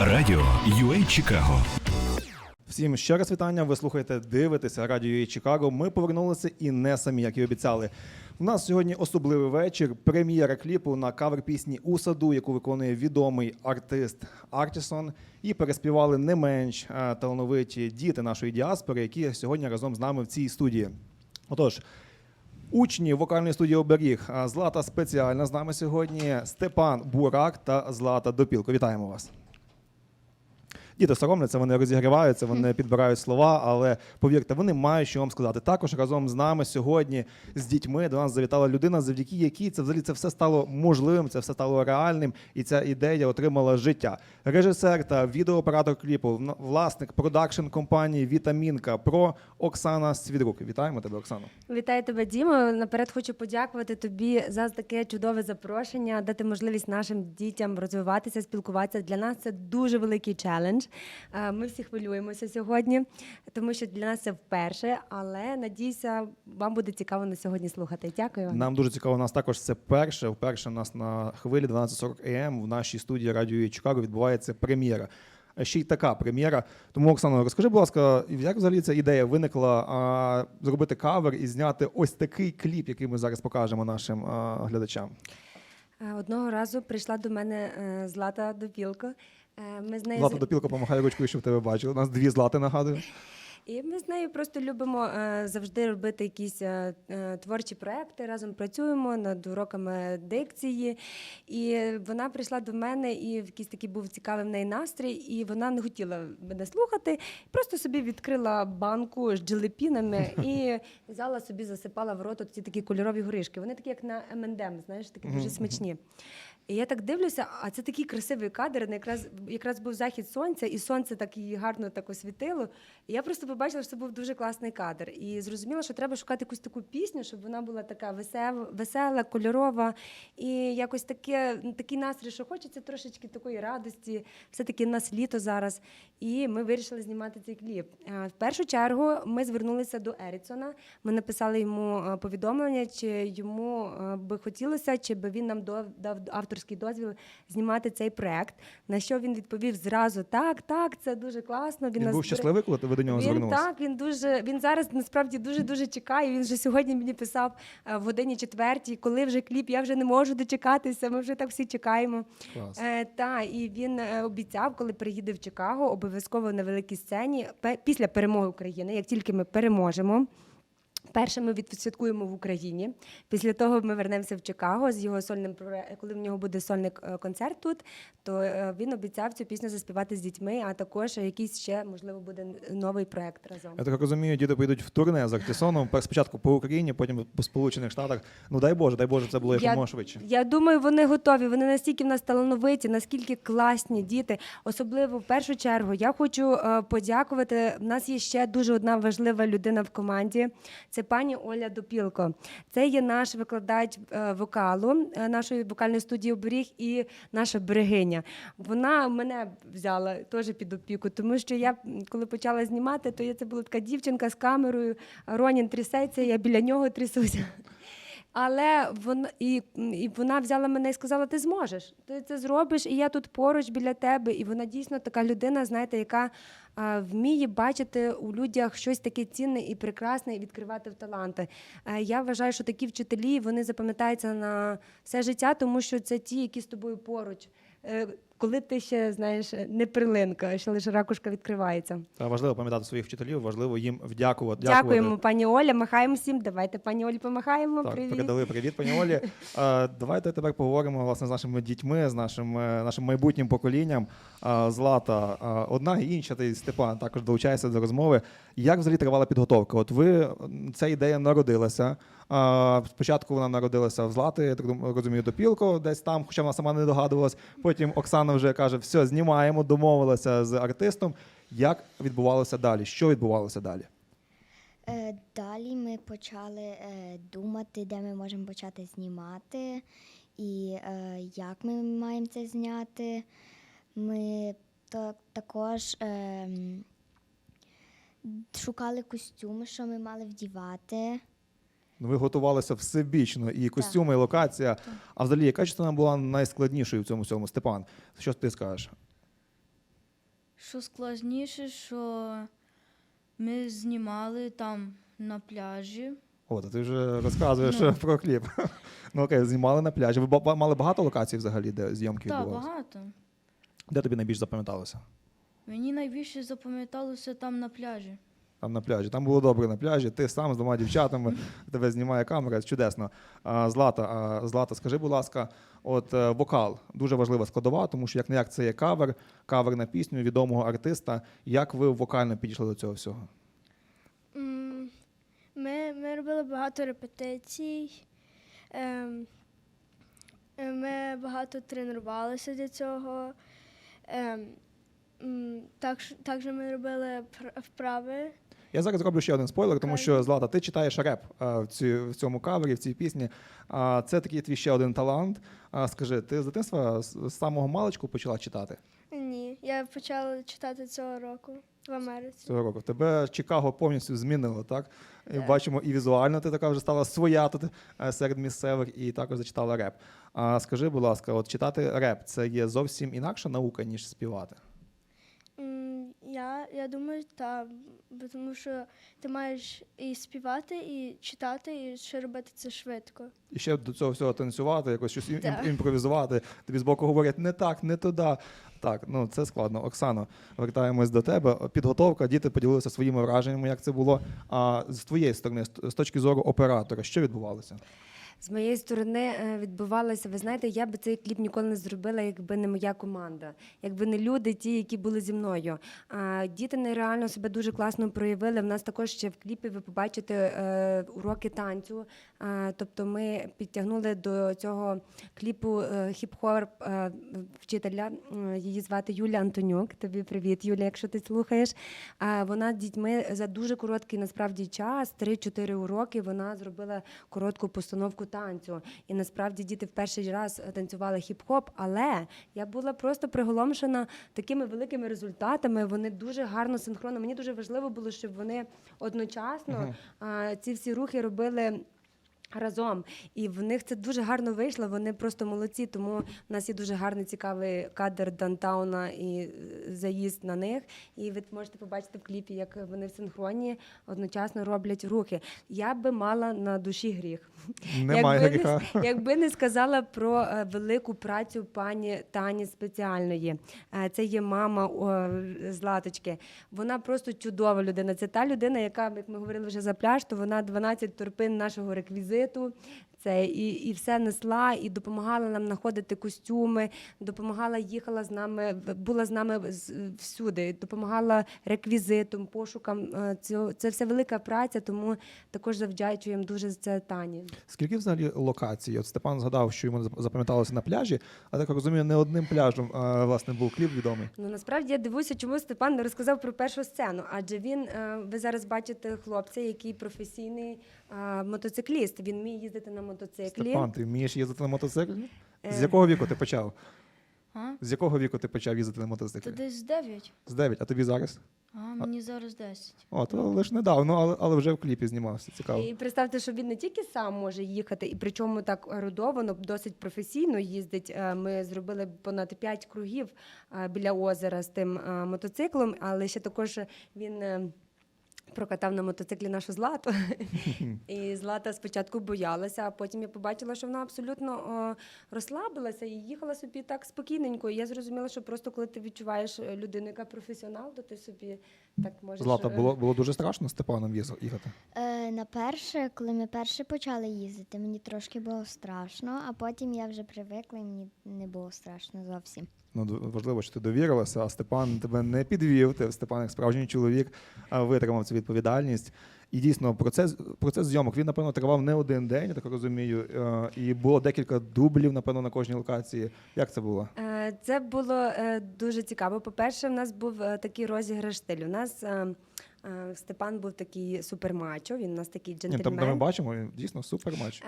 Радіо UA Чикаго Всім ще раз вітання. Ви слухаєте, дивитеся радіо «Ю Чикаго. Ми повернулися і не самі, як і обіцяли. У нас сьогодні особливий вечір. Прем'єра кліпу на кавер пісні у саду, яку виконує відомий артист Артісон. І переспівали не менш е, талановиті діти нашої діаспори, які сьогодні разом з нами в цій студії. Отож. Учні вокальної студії Оберіг Злата спеціальна з нами сьогодні. Степан Бурак та Злата Допілко. Вітаємо вас. Діти соромляться, вони розігріваються, вони підбирають слова, але повірте, вони мають що вам сказати. Також разом з нами сьогодні з дітьми до нас завітала людина, завдяки якій це взагалі це все стало можливим, це все стало реальним, і ця ідея отримала життя. Режисер та відеооператор кліпу, власник продакшн компанії Вітамінка Про Оксана Свідрук. Вітаємо тебе, Оксано. Вітаю тебе, Дімо. Наперед хочу подякувати тобі за таке чудове запрошення, дати можливість нашим дітям розвиватися, спілкуватися. Для нас це дуже великий челендж. Е, Ми всі хвилюємося сьогодні, тому що для нас це вперше. Але надіюся, вам буде цікаво на сьогодні слухати. Дякую. Нам дуже цікаво. У нас також це перше. Вперше у нас на хвилі 12.40 АМ в нашій студії радіо Чикаго відбувається прем'єра. А Ще й така прем'єра. Тому, Оксано, розкажи, будь ласка, як взагалі ця ідея виникла а, зробити кавер і зняти ось такий кліп, який ми зараз покажемо нашим а, глядачам? Е, Одного разу прийшла до мене е, Злата Допілко. Е, Ми з нею Злата допілка помагає ручкою, щоб тебе бачили. У нас дві злати нагадую. І ми з нею просто любимо е, завжди робити якісь е, творчі проекти. Разом працюємо над уроками дикції. І вона прийшла до мене, і якийсь такий був цікавий в неї настрій, і вона не хотіла мене слухати. Просто собі відкрила банку з джелепінами і взяла собі, засипала в рот ці такі кольорові горішки. Вони такі, як на M&M, знаєш, такі дуже смачні. І я так дивлюся, а це такий красивий кадр. Якраз якраз був захід сонця, і сонце так її гарно так освітило. І я просто побачила, що це був дуже класний кадр. І зрозуміла, що треба шукати якусь таку пісню, щоб вона була така весела, весела кольорова і якось таке, такий настрій, що хочеться трошечки такої радості. Все-таки нас літо зараз. І ми вирішили знімати цей кліп. Е, В першу чергу ми звернулися до Еріцона. Ми написали йому е, повідомлення, чи йому е, би хотілося, чи би він нам дав авторський дозвіл знімати цей проект. На що він відповів зразу: так, так, це дуже класно. Він нас був щасливий, коли ви до нього він звернулися? так, він дуже він зараз насправді дуже дуже чекає. Він вже сьогодні мені писав е, в годині четвертій, коли вже кліп, я вже не можу дочекатися. Ми вже так всі чекаємо. Клас. Е, та і він е, обіцяв, коли приїде в Чикаго, обов'язково на великій сцені після перемоги України, як тільки ми переможемо. Перше ми відсвяткуємо в Україні. Після того ми вернемося в Чикаго з його сольним коли в нього буде сольний е, концерт тут, то е, він обіцяв цю пісню заспівати з дітьми, а також якийсь ще можливо буде новий проект разом. Я так розумію, діти поїдуть в турне з Артісоном. Спочатку по Україні, потім по Сполучених Штатах. Ну дай Боже, дай Боже, це було якомога швидше. Я думаю, вони готові. Вони настільки в нас талановиті, наскільки класні діти. Особливо в першу чергу я хочу е, подякувати. В нас є ще дуже одна важлива людина в команді. Це пані Оля Допілко. Це є наш викладач е, вокалу е, нашої вокальної студії оберіг і наша берегиня. Вона мене взяла теж під опіку, тому що я коли почала знімати, то я це була така дівчинка з камерою. Ронін трясеться, я біля нього трясуся. Але вона і, і вона взяла мене і сказала: ти зможеш, ти це зробиш, і я тут поруч біля тебе. І вона дійсно така людина, знаєте, яка вміє бачити у людях щось таке цінне і прекрасне, і відкривати в таланти. Е, я вважаю, що такі вчителі вони запам'ятаються на все життя, тому що це ті, які з тобою поруч. Коли ти ще знаєш не перлинка, ще лише ракушка відкривається. Та важливо пам'ятати своїх вчителів, важливо їм вдякувати. Дякуємо, пані Оля. Махаємо всім. Давайте пані Олі помахаємо. Так, Привіт. передали привіт, пані Олі. Е, давайте тепер поговоримо власне з нашими дітьми, з нашим, е, нашим майбутнім поколінням. Е, Злата, е, одна і інша, ти Степан також долучається до розмови. Як взагалі тривала підготовка? От ви ця ідея народилася. Спочатку вона народилася в Злати, я так розумію, допілко, десь там, хоча вона сама не догадувалась. Потім Оксана вже каже: все, знімаємо, домовилася з артистом. Як відбувалося далі? Що відбувалося далі? Е, Далі ми почали е, думати, де ми можемо почати знімати і е, як ми маємо це зняти. Ми також е, шукали костюми, що ми мали вдівати. Ну, Ви готувалися всебічно, і костюми, і локація. А взагалі, яка частина була найскладнішою в цьому всьому? Степан, що ти скажеш? що складніше, що ми знімали там на пляжі. От, а ти вже розказуєш е, про кліп. Ну окей, знімали на пляжі. Ви ба- мали багато локацій взагалі, де зйомки Так, відбувалися? багато. Де тобі найбільш запам'яталося? Мені найбільше запам'яталося там на пляжі. Там на пляжі. Там було добре на пляжі. Ти сам з двома дівчатами, тебе знімає камера. Чудесно. Злата, Злата, скажи, будь ласка, от е, вокал дуже важлива складова, тому що як не як це є кавер, кавер на пісню відомого артиста. Як ви вокально підійшли до цього всього? Ми, ми робили багато репетицій. Ем, Ми багато тренувалися для цього. Ем, також, також ми робили пр- вправи. Я зараз зроблю ще один спойлер, тому що Злата, ти читаєш реп в, ці, в цьому кавері, в цій пісні. А, це такий твій ще один талант. А, скажи, ти з дитинства з, з самого маличку почала читати Ні, я почала читати цього року в Америці. цього року? Тебе Чикаго повністю змінило, так? І бачимо, і візуально ти така вже стала своя тут е, серед місцевих, і також зачитала реп. А скажи, будь ласка, от читати реп це є зовсім інакша наука, ніж співати. Я, я думаю, так. Бо Тому що ти маєш і співати, і читати, і ще робити це швидко. І ще до цього всього танцювати, якось щось ім- імпровізувати. Тобі збоку говорять не так, не туди. Так, ну це складно. Оксано, вертаємось до тебе. Підготовка, діти поділилися своїми враженнями, як це було. А з твоєї сторони, з з точки зору оператора, що відбувалося? З моєї сторони е, відбувалося, ви знаєте, я би цей кліп ніколи не зробила, якби не моя команда, якби не люди, ті, які були зі мною. А, діти нереально себе дуже класно проявили. В нас також ще в кліпі ви побачите е, уроки танцю. Тобто ми підтягнули до цього кліпу е, хіп-хоп е, вчителя. Її звати Юля Антонюк. Тобі привіт, Юля, якщо ти слухаєш. А, вона з дітьми за дуже короткий насправді час, 3-4 уроки. Вона зробила коротку постановку танцю. І насправді діти в перший раз танцювали хіп-хоп, але я була просто приголомшена такими великими результатами. Вони дуже гарно синхронно. Мені дуже важливо було, щоб вони одночасно а, ці всі рухи робили. Разом і в них це дуже гарно вийшло. Вони просто молодці. Тому в нас є дуже гарний цікавий кадр Дантауна і е, заїзд на них. І ви можете побачити в кліпі, як вони в синхроні одночасно роблять рухи. Я би мала на душі гріх. Немає якби, гріха. не, якби не сказала про е, велику працю пані Тані спеціальної. Е, Це є мама о, Златочки. Вона просто чудова людина. Це та людина, яка, як ми говорили вже за пляж, то вона 12 торпин нашого реквізиту. Cruzeto Це і, і все несла, і допомагала нам знаходити костюми, допомагала, їхала з нами, була з нами всюди, допомагала реквізитом, пошукам. Е, Це, це все велика праця, тому також завдячуємо дуже за це Тані. Скільки взагалі локацій? От Степан згадав, що йому запам'яталося на пляжі, а так розумію, не одним пляжем а, власне був кліп відомий. Ну насправді я дивуюся, чому Степан не розказав про першу сцену. Адже він, е, ви зараз бачите хлопця, який професійний е, мотоцикліст. Він вміє їздити на мотоциклі. Степан, ти вмієш їздити на мотоциклі? З Е. якого віку ти почав? А? З якого віку ти почав їздити на То мотоциклі? десь 9. З 9, а тобі зараз? А мені зараз 10. О, то лише недавно, але, але вже в кліпі знімався. Цікаво. І представте, що він не тільки сам може їхати, і причому так родовано, досить професійно їздить. Е, Ми зробили понад 5 кругів е, біля озера з тим мотоциклом, але ще також він. Прокатав на мотоциклі нашу злату, і злата спочатку боялася, а потім я побачила, що вона абсолютно розслабилася і їхала собі так спокійненько. І я зрозуміла, що просто коли ти відчуваєш е, людину, яка професіонал, то ти собі так можеш Злата, е, було, було дуже страшно з Степаном їхати. Е, на перше, коли ми перше почали їздити, мені трошки було страшно, а потім я вже привикла і мені не було страшно зовсім. Ну, важливо, що ти довірилася, а Степан тебе не підвів. Ти Степан, як справжній чоловік, витримав цю відповідальність. І дійсно, процес, процес зйомок він, напевно, тривав не один день, я так розумію. е, І було декілька дублів, напевно, на кожній локації. Як це було? Е, Це було е, дуже цікаво. По-перше, в нас був такий розіграш стилю. У нас Степан був такий супермачо, він у нас такий Ні, там, де ми бачимо, він дійсно супер матч. Е,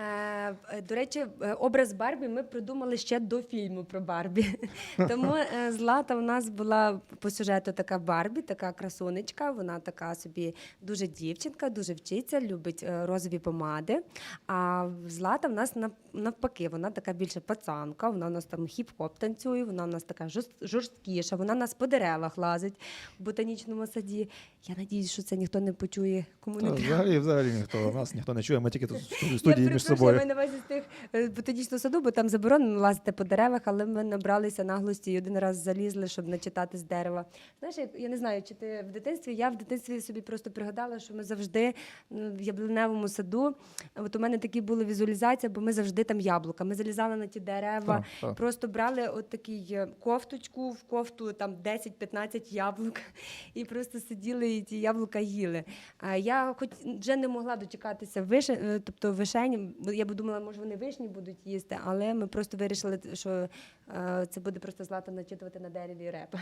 До речі, е, образ Барбі ми придумали ще до фільму про Барбі. Тому е, Злата у нас була по сюжету така Барбі, така красунечка. Вона така собі дуже дівчинка, дуже вчиться, любить е, розові помади. А Злата в нас навпаки, вона така більше пацанка, вона у нас там хіп-хоп танцює, вона у нас така жорсткіша, вона нас по деревах лазить в ботанічному саді. Я надіюсь, що це ніхто не почує, кому не треба. Взагалі, взагалі ніхто нас ніхто не чує. Ми тільки тут в студії- між собою. Увазі з тих е, ботанічного саду, бо там заборонено лазити по деревах, але ми набралися наглості і один раз залізли, щоб начитати з дерева. Знаєш, я, я не знаю, чи ти в дитинстві. Я в дитинстві собі просто пригадала, що ми завжди м, в яблуневому саду. От у мене такі були візуалізації, бо ми завжди там яблука. Ми залізали на ті дерева, Так, так. просто брали от такий е, кофточку, в кофту там 10-15 яблук, і просто сиділи і ті яблука їли. А я хоч вже не могла дочекатися вишень, е, тобто вишені. бо Я б думала, може вони вишні будуть їсти, але ми просто вирішили, що е, це буде просто злата начитувати на дереві реп.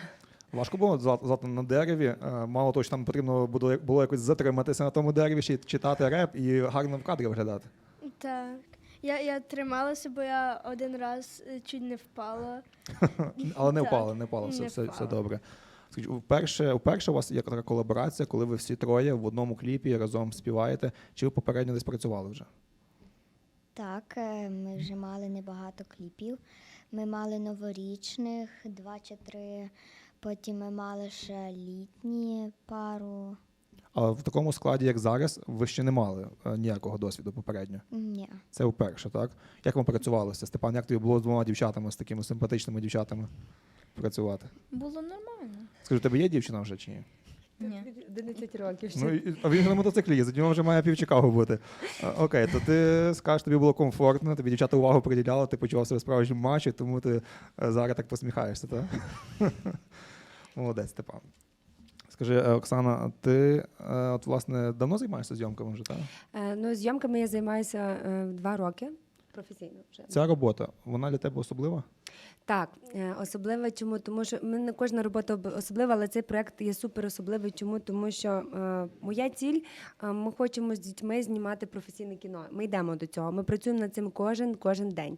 Важко було зла- злати на дереві. Е, Мало того, що там потрібно було, було якось затриматися на тому дереві, ще читати реп і гарно в кадрі виглядати. Так. Я, я трималася, бо я один раз е, чуть не впала. Але не Так, впали, не впали, все, все, все добре. Скажіть, вперше, вперше у вас є така колаборація, коли ви всі троє в одному кліпі разом співаєте, чи ви попередньо десь працювали вже? Так, е, ми вже мали небагато кліпів. Ми мали новорічних, два чи три. Потім ми мали ще літні пару. А в такому складі, як зараз, ви ще не мали е, ніякого досвіду попередньо. Ні. Це вперше, так? Як вам працювалося? Степан, як тобі було з двома дівчатами, з такими симпатичними дівчатами працювати? Було нормально. Скажи, у тебе є дівчина вже чи ні? Ні. 11 років ще. Ну, і- а він же на мотоциклі їздить, у нього вже має пів Чикаго бути. А, Окей, то ти скажеш, тобі було комфортно, тобі дівчата увагу приділяли, ти почував себе справжнім матчі, тому ти е, зараз так посміхаєшся, так? Молодець, Степан. Скажи, е, Оксана, ти е, от, власне давно займаєшся зйомками вже, так? Е, Ну, зйомками я займаюся е, два роки професійно вже. Ця робота, вона для тебе особлива? Так, е, особливо чому? Тому що мене кожна робота особлива, але цей проект є супер особливий. Чому? Тому що е, моя ціль, е, ми хочемо з дітьми знімати професійне кіно. Ми йдемо до цього. Ми працюємо над цим кожен кожен день.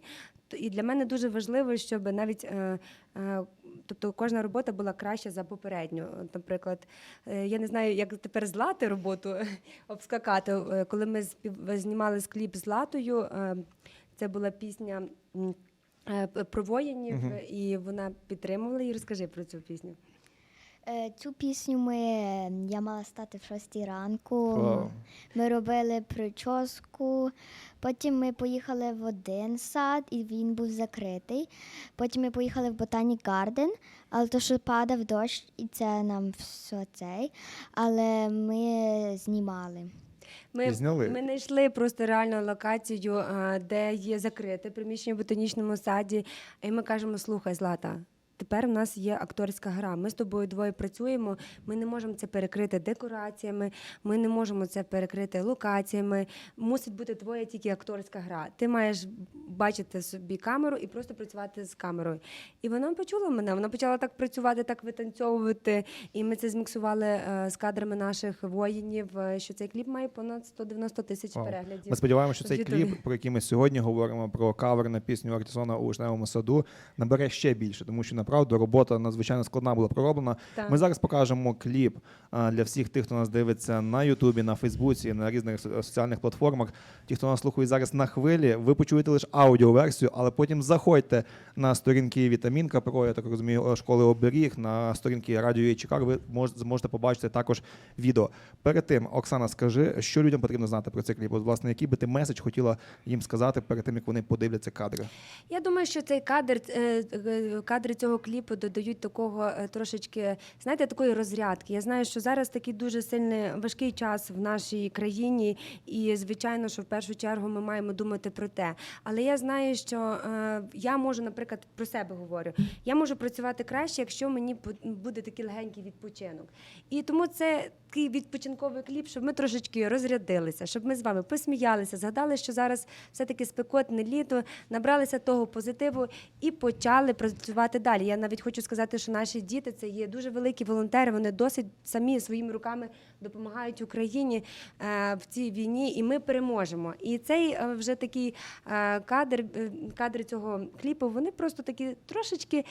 І для мене дуже важливо, щоб навіть е, е, тобто кожна робота була краща за попередню. Наприклад, е, я не знаю, як тепер злати роботу обскакати. Е, Коли ми спів... знімали кліп з Латою, е, це була пісня. Е, Про воїнів, е, і вона підтримувала і розкажи про цю пісню. Е, Цю пісню ми, я мала стати в шостій ранку. Вау. Ми робили прическу. Потім ми поїхали в один сад, і він був закритий. Потім ми поїхали в Ботанік Гарден, але то, що падав дощ, і це нам все цей. Але ми знімали. Ми, зняли. ми знайшли просто реальну локацію, де є закрите приміщення в ботанічному саді. І ми кажемо: слухай, Злата. Тепер в нас є акторська гра. Ми з тобою двоє працюємо. Ми не можемо це перекрити декораціями, ми не можемо це перекрити локаціями. Мусить бути твоя тільки акторська гра. Ти маєш бачити собі камеру і просто працювати з камерою. І вона почула мене. Вона почала так працювати, так витанцьовувати. І ми це зміксували е, з кадрами наших воїнів. е, Що цей кліп має понад 190 тисяч переглядів. Ми сподіваємося, що цей кліп, про який ми сьогодні говоримо, про кавер на пісню Артісона у вишневому саду, набере ще більше, тому що направду робота надзвичайно складна була пророблена. Так. Ми зараз покажемо кліп а, для всіх тих, хто нас дивиться на Ютубі, на Фейсбуці, на різних соціальних платформах. Ті, хто нас слухає зараз на хвилі, ви почуєте лише аудіоверсію, але потім заходьте на сторінки Вітамінка Про, я так розумію, школи оберіг, на сторінки Радіо «Є Ви мож- зможете побачити також відео. Перед тим, Оксана, скажи, що людям потрібно знати про цей кліп? От, власне, який би ти меседж хотіла їм сказати перед тим, як вони подивляться кадри? Я думаю, що цей кадр, е, е, кадри цього кліпу додають такого е, трошечки, знаєте, такої розрядки. Я знаю, що зараз такий дуже сильний важкий час в нашій країні, і звичайно, що в першу чергу ми маємо думати про те. Але я знаю, що е, я можу, наприклад, про себе говорю. Я можу працювати краще, якщо мені буде такий легенький відпочинок. І тому це такий відпочинковий кліп, щоб ми трошечки розрядилися, щоб ми з вами посміялися, згадали, що зараз все-таки спекотне літо, набралися того позитиву і почали працювати далі. Я навіть хочу сказати, що наші діти це є дуже великі волонтери. Вони досить самі своїми руками допомагають Україні е, в цій війні, і ми переможемо. І цей е, вже такий е, кадр, кадри цього кліпу, вони просто такі трошечки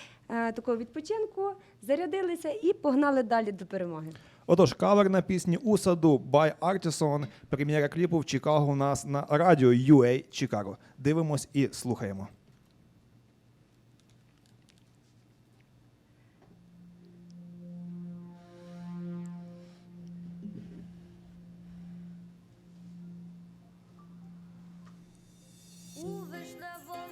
такого відпочинку зарядилися і погнали далі до перемоги. Отож, кавер на пісні у саду by Artisan. Прем'єра кліпу в Чикаго у нас на радіо UA Чикаго. Дивимось і слухаємо. У вишневому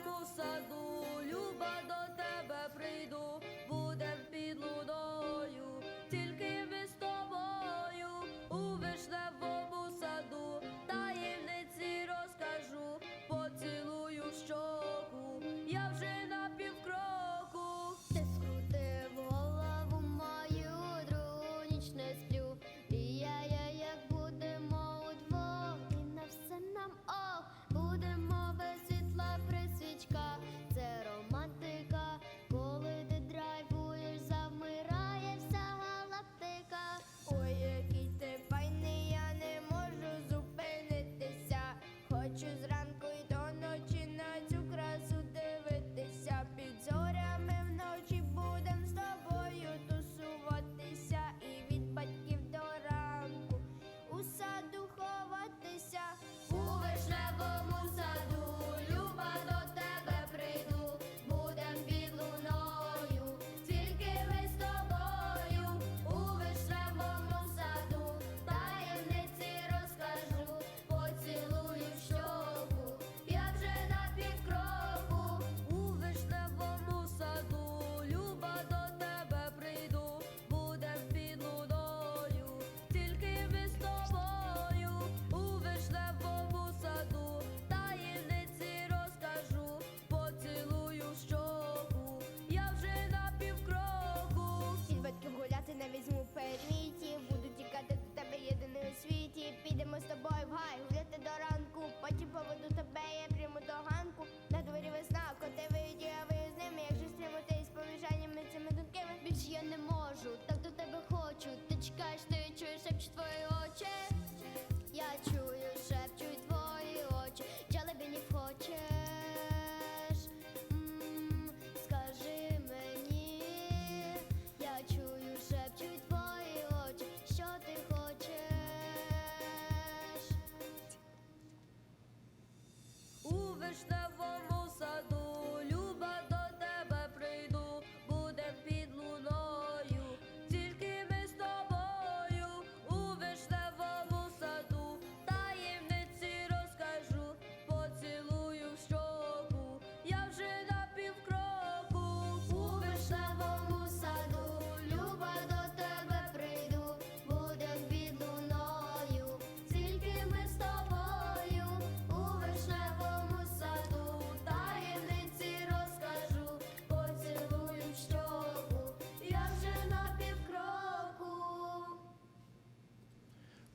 чуєш,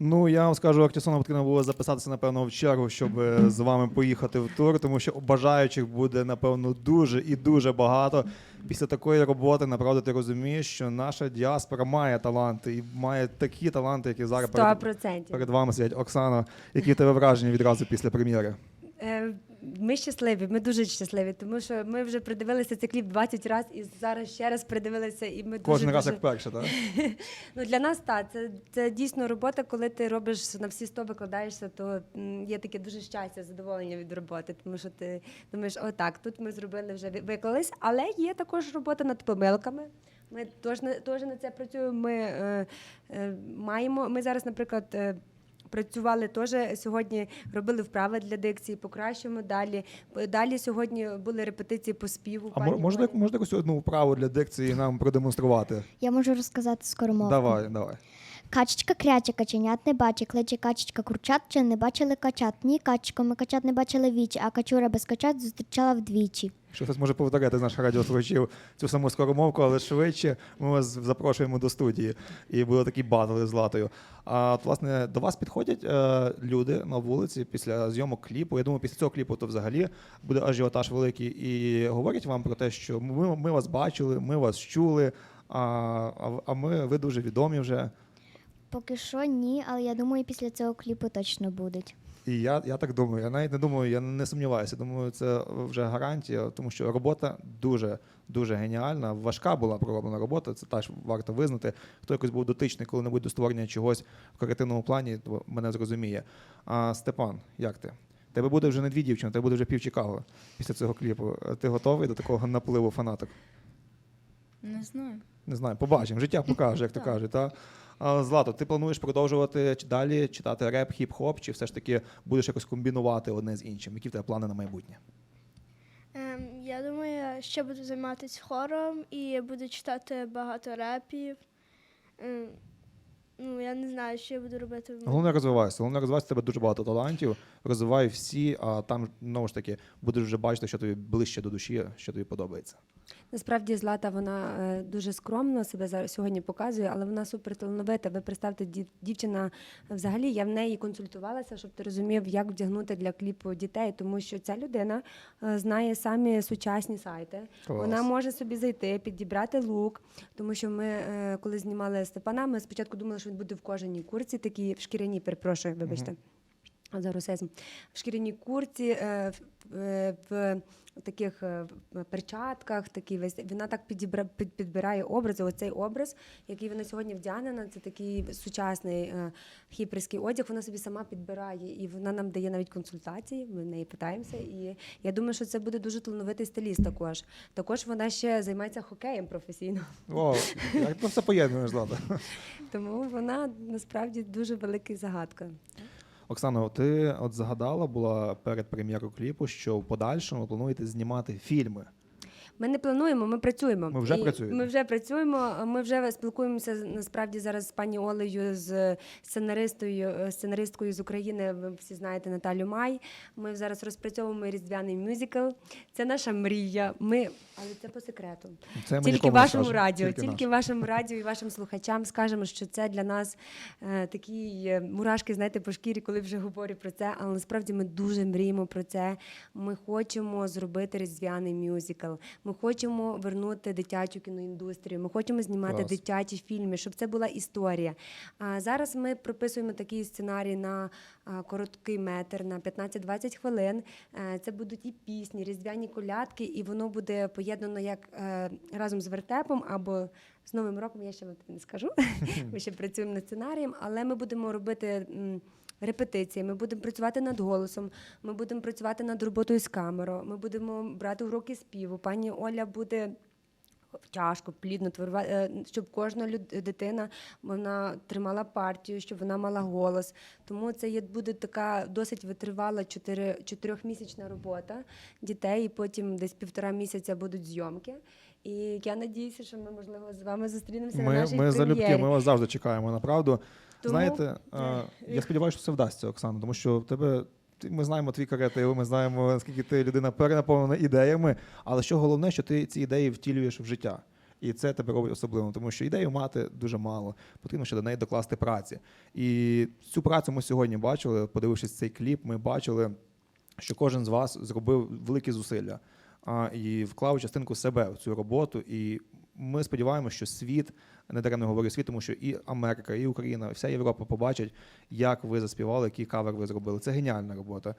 Ну, я вам скажу, Артісону потрібно було записатися, напевно, в чергу, щоб е, з вами поїхати в тур, тому що бажаючих буде, напевно, дуже і дуже багато. Після такої роботи, направду, ти розумієш, що наша діаспора має таланти і має такі таланти, які зараз перед, перед вами сидять. Оксана, які тебе враження відразу після прем'єри? Е, Ми щасливі, ми дуже щасливі, тому що ми вже придивилися цей кліп 20 разів і зараз ще раз придивилися. І ми Кожен дуже, раз дуже... як перше, так? Ну, для нас так, це, це дійсно робота, коли ти робиш на всі сто викладаєшся, то є таке дуже щастя, задоволення від роботи, тому що ти думаєш, отак, тут ми зробили вже виклались, але є також робота над помилками. Ми теж на, теж на це працюємо. Ми е, е, маємо. Ми зараз, наприклад. Е, Працювали теж сьогодні, робили вправи для дикції, покращимо далі. Далі сьогодні були репетиції по співу. А пані мо- можна, Олі. можна якусь одну вправу для дикції нам продемонструвати? Я можу розказати скоромовку. Давай, давай. Качечка кряче, каченят не бачить, кличе качечка курчат, чи не бачили качат. Ні, качечко, ми качат не бачили вічі, а качура без качат зустрічала вдвічі. Що хтось може повторяти з наших радіослухачів цю саму скоромовку, але швидше. Ми вас запрошуємо до студії. І буде такий батл з Латою. А от, власне, до вас підходять е, люди на вулиці після зйомок кліпу. Я думаю, після цього кліпу то взагалі буде ажіотаж великий. І говорять вам про те, що ми, ми вас бачили, ми вас чули. А, а, а ми ви дуже відомі вже. Поки що ні, але я думаю, після цього кліпу точно будуть. І я, я так думаю. Я навіть не думаю, я не сумніваюся. Думаю, це вже гарантія, тому що робота дуже дуже геніальна. Важка була пророблена робота. Це теж варто визнати. Хто якось був дотичний коли-небудь до створення чогось в креативному плані, то мене зрозуміє. А Степан, як ти? Тебе буде вже не дві дівчини, тебе буде вже пів Чикаго після цього кліпу. Ти готовий до такого напливу фанаток? Не знаю. Не знаю, побачимо. Життя покаже, як то Так. кажуть. Та? Злато, ти плануєш продовжувати далі читати реп, хіп-хоп, чи все ж таки будеш якось комбінувати одне з іншим? Які в тебе плани на майбутнє? Ем, я думаю, ще буду займатися хором і буду читати багато репів. Ем, ну, я не знаю, що я буду робити. Головне розвивайся. Головне розвивайся, в тебе дуже багато талантів. Розвивай всі, а там знову ж таки будеш вже бачити, що тобі ближче до душі, що тобі подобається. Насправді Злата вона е, дуже скромно себе зараз сьогодні показує, але вона супер талановита. Ви представте, дів- дівчина взагалі я в неї консультувалася, щоб ти розумів, як вдягнути для кліпу дітей, тому що ця людина е, знає самі сучасні сайти. Клас. Вона може собі зайти, підібрати лук, тому що ми, е, коли знімали Степана, ми спочатку думали, що він буде в кожаній курці, такій в шкіряній, перепрошую, вибачте. За русизм. В шкіряній курці, е, в, е, в таких е, перчатках, такий весь вона так підібра, під, підбирає образи. Оцей образ, який вона сьогодні вдягнена, це такий сучасний хіперський одяг. Вона собі сама підбирає, і вона нам дає навіть консультації. Ми в неї питаємося. І я думаю, що це буде дуже талановитий стиліст. Також також вона ще займається хокеєм професійно. О, як все поєднуєш, Злата. Тому вона насправді дуже велика загадка. Оксано, ти от згадала була перед прем'єрою кліпу, що в подальшому плануєте знімати фільми. Ми не плануємо, ми працюємо. Ми вже І працюєте? Ми вже працюємо. Ми вже спілкуємося насправді зараз з пані Олею, з сценаристою, е, сценаристкою з України. Ви всі знаєте Наталю Май. Ми зараз розпрацьовуємо різдвяний мюзикл. Це наша мрія. Ми, але це по секрету. Це ми Тільки вашому скажемо, радіо, тільки тільки, вашому радіо і вашим слухачам скажемо, що це для нас е, такі е, мурашки, знаєте, по шкірі, коли вже говорю про це. Але насправді ми дуже мріємо про це. Ми хочемо зробити різдвяний мюзикл. Ми хочемо вернути дитячу кіноіндустрію. Ми хочемо знімати Клас. дитячі фільми, щоб це була історія. А зараз ми прописуємо такий сценарій на короткий метр на 15-20 хвилин. Е, Це будуть і пісні, різдвяні колядки, і воно буде поєднано як е, разом з вертепом або з Новим роком. Я ще вам не скажу. Ми ще працюємо над сценарієм, але ми будемо робити. Репетиції, ми будемо працювати над голосом, ми будемо працювати над роботою з камерою, ми будемо брати уроки співу. Пані Оля буде тяжко, плідно творувати, е, щоб кожна дитина вона тримала партію, щоб вона мала голос. Тому це є буде така досить витривала чотирьохмісячна робота дітей, і потім десь півтора місяця будуть зйомки. І я надіюся, що ми можливо з вами зустрінемося на Ми, нашій ми залюбки, ми вас завжди чекаємо, направду. Тому, Знаєте, я сподіваюся, що це вдасться, Оксана, тому що в тебе. Ми знаємо твій креатив, ми знаємо, наскільки ти людина перенаповнена ідеями. Але що головне, що ти ці ідеї втілюєш в життя. І це тебе робить особливим, тому що ідею мати дуже мало. Потрібно ще до неї докласти праці. І цю працю ми сьогодні бачили, подивившись цей кліп, ми бачили, що кожен з вас зробив великі зусилля а, і вклав частинку себе в цю роботу. І ми сподіваємося, що світ, не даремно говорю світ, тому що і Америка, і Україна, вся Європа побачить, як ви заспівали, який кавер ви зробили. Це геніальна робота.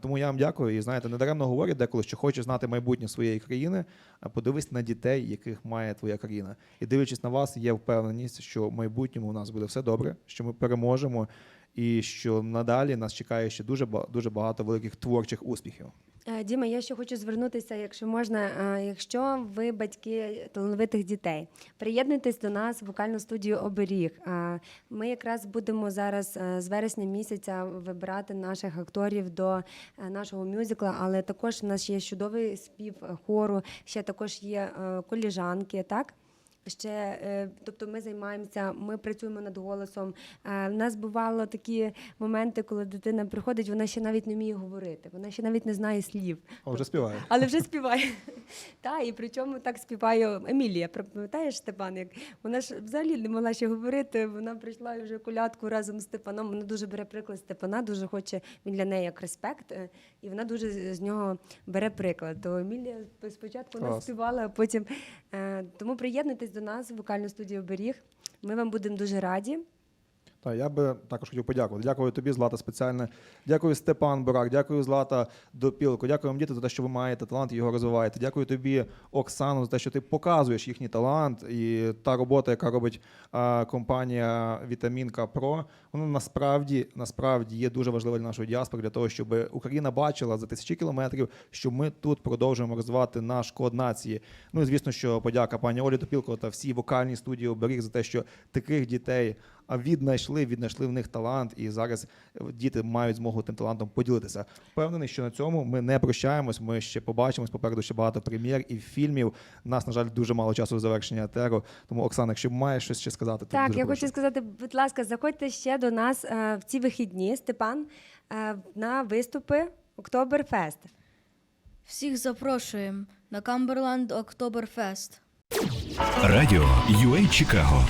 Тому я вам дякую. І знаєте, не даремно говорять деколи, що хочеш знати майбутнє своєї країни, подивись на дітей, яких має твоя країна. І дивлячись на вас, є впевненість, що в майбутньому у нас буде все добре, що ми переможемо, і що надалі нас чекає ще дуже дуже багато великих творчих успіхів. Е, Діма, я ще хочу звернутися, якщо можна. е, Якщо ви батьки талановитих дітей, приєднуйтесь до нас в вокальну студію Оберіг. Е, Ми якраз будемо зараз з вересня місяця вибирати наших акторів до нашого мюзикла, але також в нас є чудовий спів хору, ще також є коліжанки, так? Ще, е, тобто ми займаємося, ми працюємо над голосом. Е, У нас бувало такі моменти, коли дитина приходить, вона ще навіть не вміє говорити, вона ще навіть не знає слів. А вже співає. Але вже співає. Та, і причому так співає Емілія. Пам'ятаєш, Степан? Як вона ж взагалі не могла ще говорити. Вона прийшла і вже колядку разом з Степаном. Вона дуже бере приклад Степана, дуже хоче він для неї як респект, е, і вона дуже з нього бере приклад. То Емілія спочатку Клас. співала, а потім е, тому приєднуйтесь до нас в вокальну студію Оберіг. Ми вам будемо дуже раді. Так, я би також хотів подякувати. Дякую тобі, Злата, спеціально. Дякую, Степан Бурак, дякую, Злата Допілко. Дякую вам, діти, за те, що ви маєте талант і його розвиваєте. Дякую тобі, Оксано, за те, що ти показуєш їхній талант і та робота, яка робить а, компанія Вітамінка Про, вона насправді насправді є дуже важлива для нашої діаспори, для того, щоб Україна бачила за тисячі кілометрів, що ми тут продовжуємо розвивати наш код нації. Ну і звісно, що подяка пані Олі Топілко та всій вокальній студії оберіг за те, що таких дітей віднайшли, віднайшли в них талант, і зараз е, діти мають змогу тим талантом поділитися. Впевнений, що на цьому ми не прощаємось. Ми ще побачимось. Попереду ще багато прем'єр і фільмів. Нас, на жаль, дуже мало часу до завершення етеру. Тому, Оксана, якщо маєш щось ще сказати, то Так, дуже я прошу. хочу сказати, будь ласка, заходьте ще до нас е, в ці вихідні, Степан, е, на виступи Октоберфест. Всіх запрошуємо на Камберленд Октоберфест. Радіо UA Чикаго